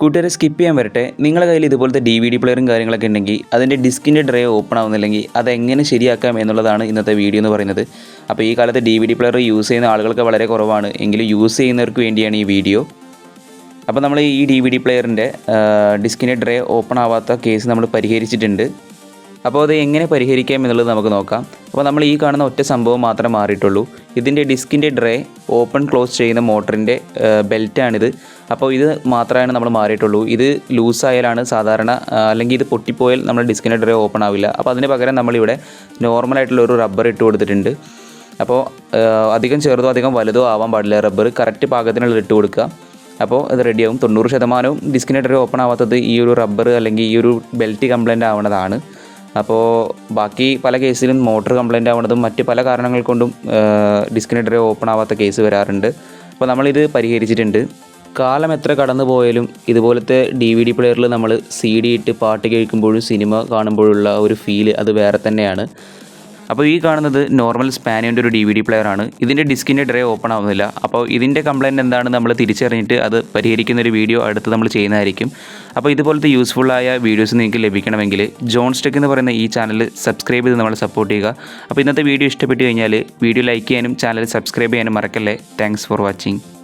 കൂട്ടുകാരെ സ്കിപ്പ് ചെയ്യാൻ വരട്ടെ. നിങ്ങളുടെ കയ്യിൽ ഇതുപോലത്തെ ഡി വി ഡി പ്ലെയറും കാര്യങ്ങളൊക്കെ ഉണ്ടെങ്കിൽ അതിന്റെ ഡിസ്കിന്റെ ഡ്രൈവ് ഓപ്പൺ ആവുന്നില്ലെങ്കിൽ അതെങ്ങനെ ശരിയാക്കാം എന്നുള്ളതാണ് ഇന്നത്തെ വീഡിയോ എന്ന് പറയുന്നത്. അപ്പോൾ ഈ കാലത്ത് D V D player use ചെയ്യുന്ന ആളുകൾക്ക് വളരെ കുറവാണ്. എങ്കിലും യൂസ് ചെയ്യുന്നവർക്ക് വേണ്ടിയാണ് ഈ വീഡിയോ അപ്പോൾ നമ്മൾ ഈ ഡി വി ഡി പ്ലെയറിന്റെ ഡിസ്കിന്റെ ഡ്രൈ ഓപ്പൺ ആവാത്ത കേസ് നമ്മൾ പരിഹരിച്ചിട്ടുണ്ട്. അപ്പോൾ അത് എങ്ങനെ പരിഹരിക്കാം എന്നുള്ളത് നമുക്ക് നോക്കാം. അപ്പോൾ നമ്മൾ ഈ കാണുന്ന ഒറ്റ സംഭവം മാത്രമേ മാറിയിട്ടുള്ളൂ. ഇതിന്റെ ഡിസ്കിന്റെ ഡ്രേ ഓപ്പൺ ക്ലോസ് ചെയ്യുന്ന മോട്ടറിന്റെ ബെൽറ്റാണിത്. അപ്പോൾ ഇത് മാത്രമാണ് നമ്മൾ മാറിയിട്ടുള്ളൂ. ഇത് ലൂസായാലാണ് സാധാരണ അല്ലെങ്കിൽ ഇത് പൊട്ടിപ്പോയാൽ നമ്മുടെ ഡിസ്കിന്റെ ഡ്രേ ഓപ്പൺ ആവില്ല. അപ്പോൾ അതിന് പകരം നമ്മളിവിടെ നോർമലായിട്ടുള്ള ഒരു റബ്ബർ ഇട്ട് കൊടുത്തിട്ടുണ്ട്. അപ്പോൾ അധികം ചെറുതോ അധികം വലുതോ ആവാൻ പാടില്ല റബ്ബർ. കറക്റ്റ് പാകത്തിനുള്ള ഇട്ട് കൊടുക്കുക. അപ്പോൾ ഇത് റെഡിയാവും. തൊണ്ണൂറ് ശതമാനവും ഡിസ്കിന്റെ ഡ്രേ ഓപ്പൺ ആവാത്തത് ഈ ഒരു റബ്ബർ അല്ലെങ്കിൽ ഈ ഒരു ബെൽറ്റ് കംപ്ലൈന്റ് ആവണതാണ് അപ്പോൾ ബാക്കി പല കേസിലും മോട്ടർ കംപ്ലൈന്റ് ആവുന്നതും മറ്റ് പല കാരണങ്ങൾ കൊണ്ടും ഡിസ്കിന്റെ ഓപ്പൺ ആവാത്ത കേസ് വരാറുണ്ട്. അപ്പോൾ നമ്മളിത് പരിഹരിച്ചിട്ടുണ്ട്. കാലം എത്ര കടന്നു പോയാലും ഇതുപോലത്തെ ഡി വി ഡി പ്ലെയറിൽ നമ്മൾ സി ഡി ഇട്ട് പാട്ട് കേൾക്കുമ്പോഴും സിനിമ കാണുമ്പോഴുള്ള ഒരു ഫീൽ അത് വേറെ തന്നെയാണ്. അപ്പോൾ ഈ കാണുന്നത് നോർമൽ സ്പാനിയോന്റെ ഒരു ഡി വി ഡി പ്ലെയർ ആണ്. ഇതിന്റെ ഡിസ്കിന്റെ ഡ്രൈ ഓപ്പൺ ആവുന്നില്ല. അപ്പോൾ ഇതിന്റെ കംപ്ലയിന്റ് എന്താണ് നമ്മൾ തിരിച്ചറിഞ്ഞിട്ട് അത് പരിഹരിക്കുന്ന ഒരു വീഡിയോ അടുത്ത് നമ്മൾ ചെയ്യുന്നതായിരിക്കും. അപ്പോൾ ഇതുപോലത്തെ യൂസ്ഫുൾ ആയ വീഡിയോസ് നിങ്ങൾക്ക് ലഭിക്കണമെങ്കിൽ ജോൺ സ്റ്റെക്ക് എന്ന് പറയുന്ന ഈ ചാനൽ സബ്സ്ക്രൈബ് ചെയ്ത് നമ്മളെ സപ്പോർട്ട് ചെയ്യുക. അപ്പോൾ ഇന്നത്തെ വീഡിയോ ഇഷ്ടപ്പെട്ട് കഴിഞ്ഞാൽ വീഡിയോ ലൈക്ക് ചെയ്യാനും ചാനൽ സബ്സ്ക്രൈബ് ചെയ്യാനും മറക്കല്ലേ. Thanks for watching